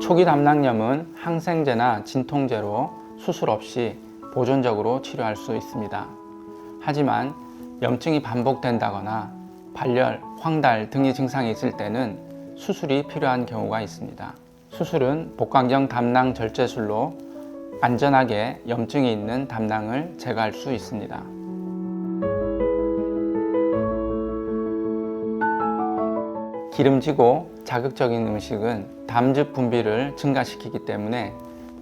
초기 담낭염은 항생제나 진통제로 수술 없이 보존적으로 치료할 수 있습니다. 하지만 염증이 반복된다거나 발열, 황달 등의 증상이 있을 때는 수술이 필요한 경우가 있습니다. 수술은 복강경 담낭 절제술로 안전하게 염증이 있는 담낭을 제거할 수 있습니다. 기름지고 자극적인 음식은 담즙 분비를 증가시키기 때문에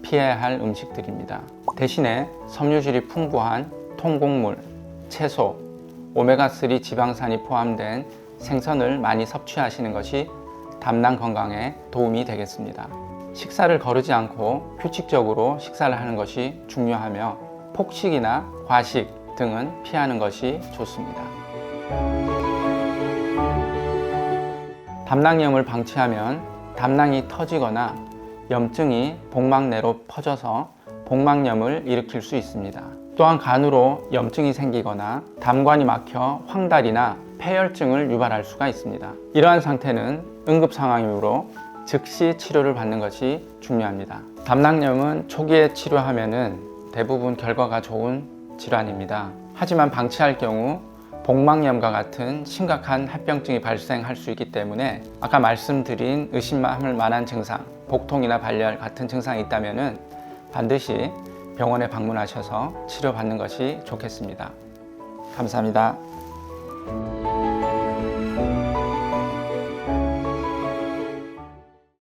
피해야 할 음식들입니다. 대신에 섬유질이 풍부한 통곡물, 채소, 오메가3 지방산이 포함된 생선을 많이 섭취하시는 것이 담낭 건강에 도움이 되겠습니다. 식사를 거르지 않고 규칙적으로 식사를 하는 것이 중요하며 폭식이나 과식 등은 피하는 것이 좋습니다. 담낭염을 방치하면 담낭이 터지거나 염증이 복막 내로 퍼져서 복막염을 일으킬 수 있습니다. 또한 간으로 염증이 생기거나 담관이 막혀 황달이나 폐혈증을 유발할 수가 있습니다. 이러한 상태는 응급 상황이므로 즉시 치료를 받는 것이 중요합니다. 담낭염은 초기에 치료하면 대부분 결과가 좋은 질환입니다. 하지만 방치할 경우 복막염과 같은 심각한 합병증이 발생할 수 있기 때문에 아까 말씀드린 의심할 만한 증상, 복통이나 발열 같은 증상이 있다면 반드시 병원에 방문하셔서 치료받는 것이 좋겠습니다. 감사합니다.